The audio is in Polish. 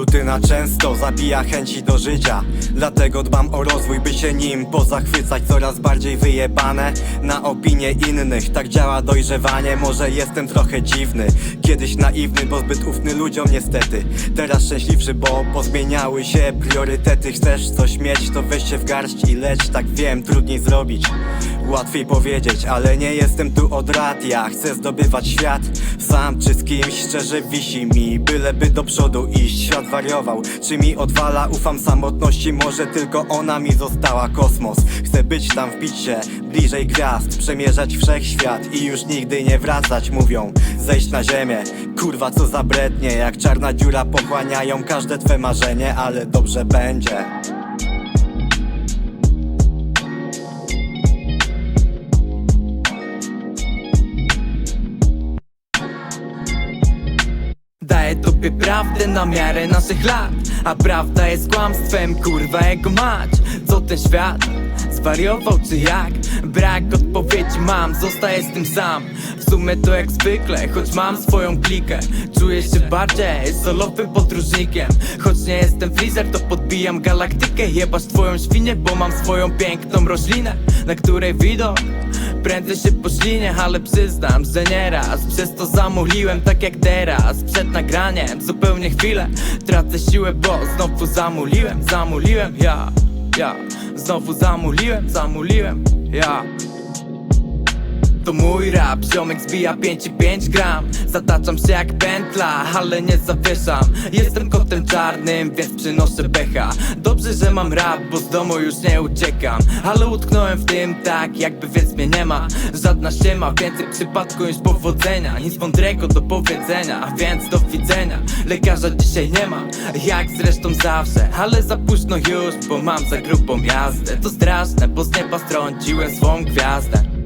Ocena często zabija chęci do życia. Dlatego dbam o rozwój, by się nim pozachwycać Coraz bardziej wyjebane na opinie innych. Tak działa dojrzewanie, może jestem trochę dziwny. Kiedyś naiwny, bo zbyt ufny ludziom niestety. Teraz szczęśliwszy, bo pozmieniały się priorytety. Chcesz coś mieć, to weź się w garść i leć Tak wiem, trudniej zrobić Łatwiej powiedzieć, ale nie jestem tu od rat Ja chcę zdobywać świat Sam czy z kimś szczerze wisi mi Byleby do przodu iść, świat wariował Czy mi odwala, ufam samotności Może tylko ona mi została. Kosmos Chcę być tam, wbić się bliżej gwiazd Przemierzać wszechświat i już nigdy nie wracać Mówią, zejść na ziemię Kurwa co za brednie Jak czarna dziura pochłaniają każde twe marzenie Ale dobrze będzie Daję prawdę na miarę naszych lat. A prawda jest kłamstwem, kurwa jego mać. Co ten świat? Zwariował czy jak? Brak odpowiedzi mam, zostaję z tym sam. W sumie to jak zwykle, choć mam swoją klikę. Czuję się bardziej solowym podróżnikiem. Choć nie jestem freezer, to podbijam galaktykę. Jebasz twoją świnię, bo mam swoją piękną roślinę Na której widok Prędzej się poślinię, ale przyznam, że nieraz Przez to zamuliłem tak jak teraz. Przed nagraniem zupełnie chwilę Tracę siłę, bo znowu zamuliłem Zamuliłem, ja, ja. Znowu zamuliłem, zamuliłem, ja to mój rap, ziomek zbija 5,5 gram. Zataczam się jak pętla, ale nie zawieszam. Jestem kotem czarnym, więc przynoszę pecha. Dobrze, że mam rap, bo z domu już nie uciekam. Ale utknąłem w tym tak, jakby więc mnie nie ma. Żadna ściema, więcej przypadku niż powodzenia. Nic mądrego do powiedzenia, więc do widzenia. Lekarza dzisiaj nie ma, jak zresztą zawsze. Ale za późno już, bo mam za grupą jazdę. To straszne, bo z nieba strąciłem swą gwiazdę